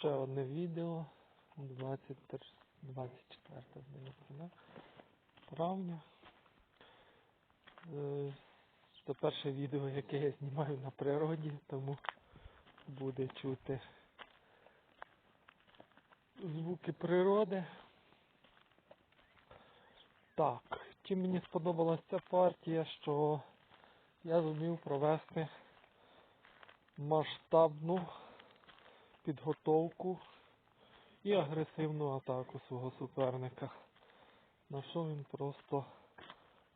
Ще одне відео 23, 24 здається, да? травня. Е, Це перше відео, яке я знімаю на природі, тому буде чути звуки природи. Так, чим мені сподобалася ця партія, що я зумів провести масштабну підготовку і агресивну атаку свого суперника. На що він просто,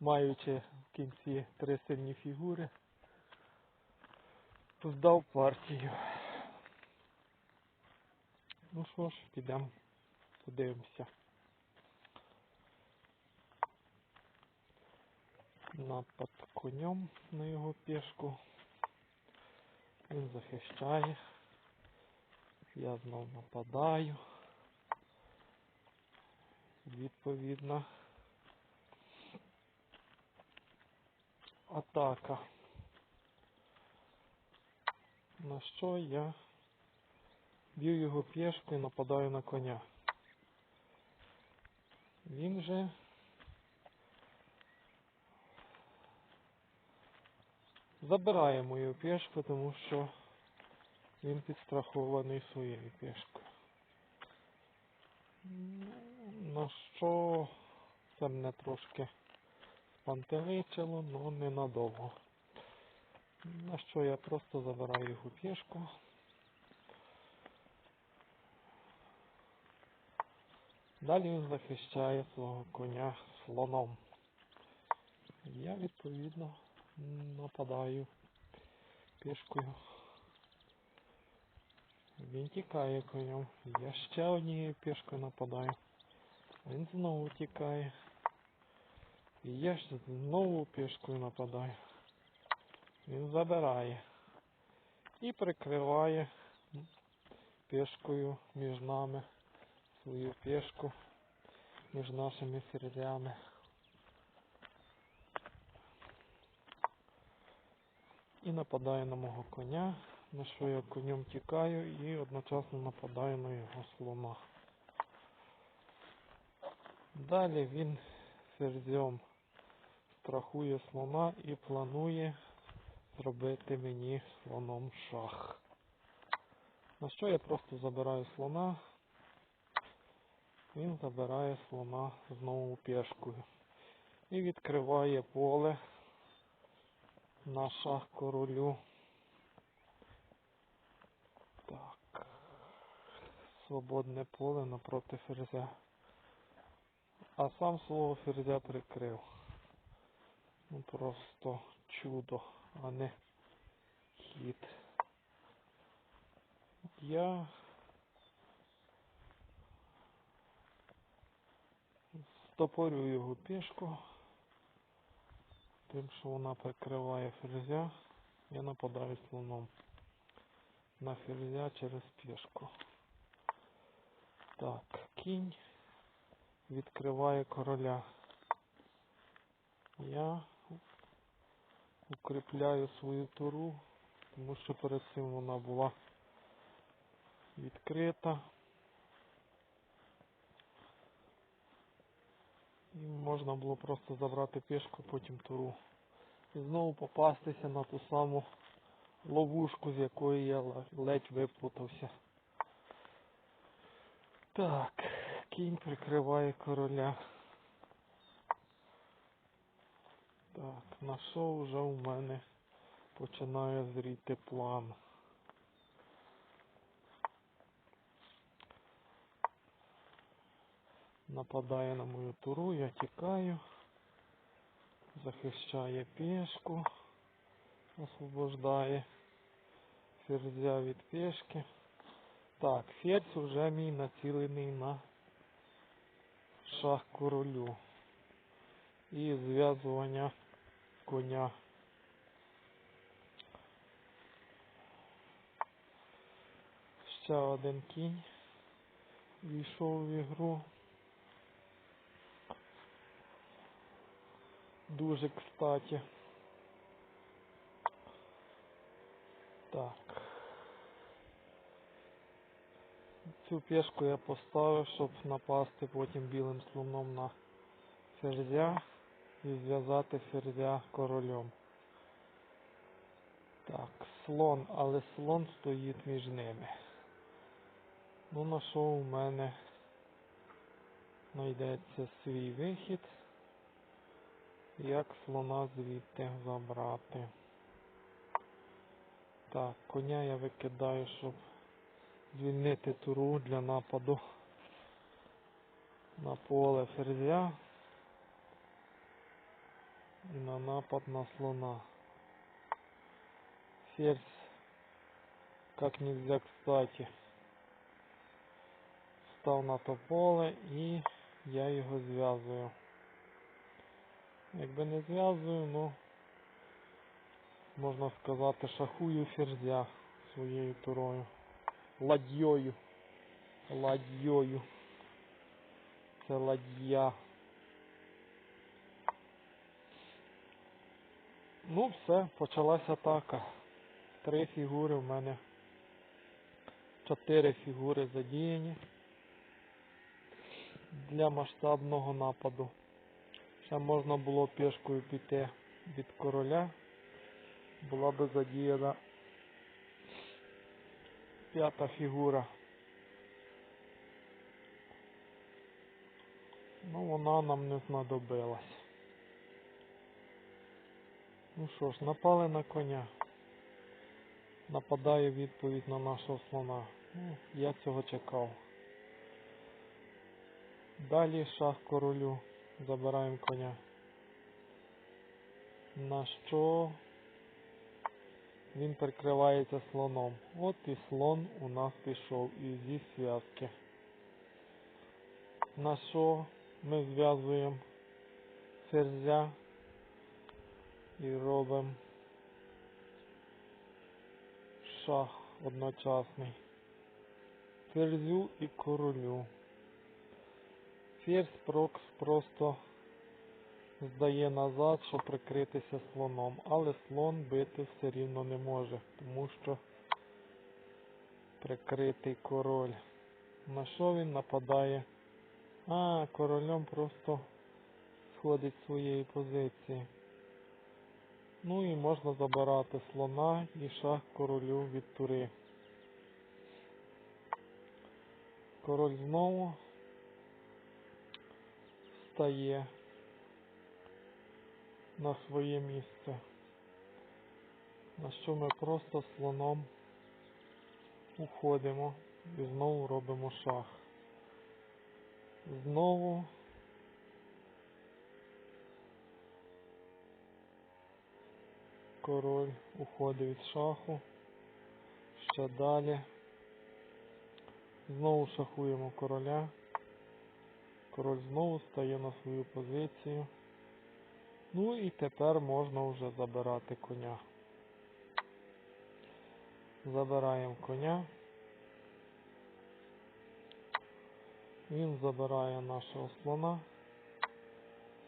маючи в кінці три сильні фігури, здав партію. Ну що ж, підемо подивимося. Напад конем на його пішку. Він захищає. Я знов нападаю. Відповідно. Атака. На що я б'ю його пішку і нападаю на коня. Він же забирає мою пішку, тому що він підстрахований своєю пішкою. Ну, На що це мене трошки спантеличило, але ненадовго. На що я просто забираю його пішку. Далі він захищає свого коня слоном. Я відповідно нападаю пішкою. Він тікає конем. Я ще однією пішкою нападаю. Він знову тікає. І я ж знову пішкою нападаю. Він забирає. І прикриває пішкою між нами свою пішку між нашими ферзями. І нападає на мого коня, на що я конем тікаю і одночасно нападаю на його слона. Далі він ферзем страхує слона і планує зробити мені слоном шах. На що я просто забираю слона, він забирає слона знову пішкою і відкриває поле на шах королю. Так. Свободне поле напроти ферзя. А сам свого ферзя прикрив. Ну просто чудо, а не хід. Я стопорю його пішку. Тим, що вона прикриває ферзя, я нападаю слоном на ферзя через пішку. Так, кінь відкриває короля. Я укріпляю свою туру, тому що перед цим вона була відкрита. І можна було просто забрати пішку, потім туру. І знову попастися на ту саму ловушку, з якої я ледь виплутався. Так, кінь прикриває короля. Так, на що вже у мене починає зріти план. Нападає на мою туру, я тікаю, захищає пішку, освобождає ферзя від пішки. Так, ферзь вже мій націлений на шах королю. І зв'язування коня. Ще один кінь війшов в ігру. Дуже кстати. Так. Цю пішку я поставив, щоб напасти потім білим слоном на ферзя і зв'язати ферзя королем. Так, слон, але слон стоїть між ними. Ну, на що у мене знайдеться свій вихід, як слона звідти забрати. Так, коня я викидаю, щоб звільнити туру для нападу на поле ферзя і на напад на слона. Ферзь как нельзя кстати став на то поле і я його зв'язую. Якби не зв'язую, ну можна сказати, шахую ферзя своєю турою. Ладьйою. Ладьйою. Це ладья. Ну все, почалася атака. Три фігури в мене. Чотири фігури задіяні для масштабного нападу. Ще можна було пішкою піти від короля. Була би задіяна п'ята фігура. Ну вона нам не знадобилась. Ну що ж, напали на коня. Нападає відповідь на нашого слона. Ну, я цього чекав. Далі шах королю. Забираємо коня. На що він прикривається слоном. От і слон у нас пішов із зі зв'язки. На що ми зв'язуємо ферзя і робимо шах одночасний. Ферзю і королю. Ферзь прокс просто здає назад, щоб прикритися слоном, але слон бити все рівно не може, тому що прикритий король. На що він нападає? А, королем просто сходить з своєї позиції. Ну і можна забирати слона і шах королю від тури. Король знову стає на своє місце. На що ми просто слоном уходимо і знову робимо шах. Знову король уходить від шаху. Ще далі. Знову шахуємо короля. Король знову стає на свою позицію. Ну і тепер можна вже забирати коня. Забираємо коня. Він забирає нашого слона.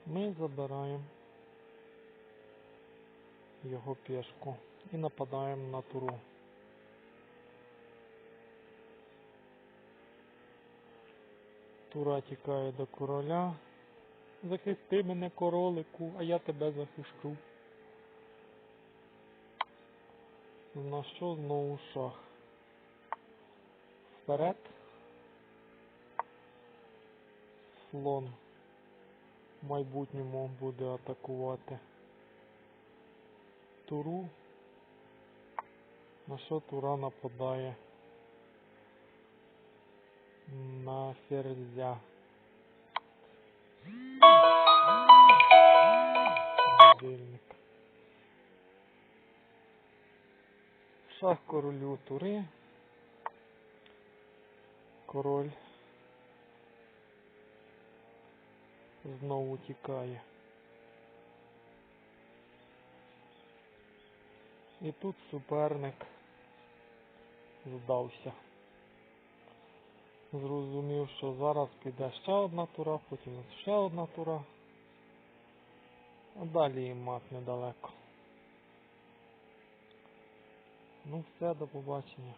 Ми забираємо його пішку і нападаємо на туру. Тура тікає до короля. Захисти мене королику, а я тебе захищу. На що знову шах? Вперед. Слон в майбутньому буде атакувати туру. На що тура нападає? На ферзя. Будильник. Шах королю тури. Король знову тікає. І тут суперник здався. Зрозумів, що зараз піде ще одна тура, потім ще одна тура. А далі їм мат недалеко. Ну все, до побачення.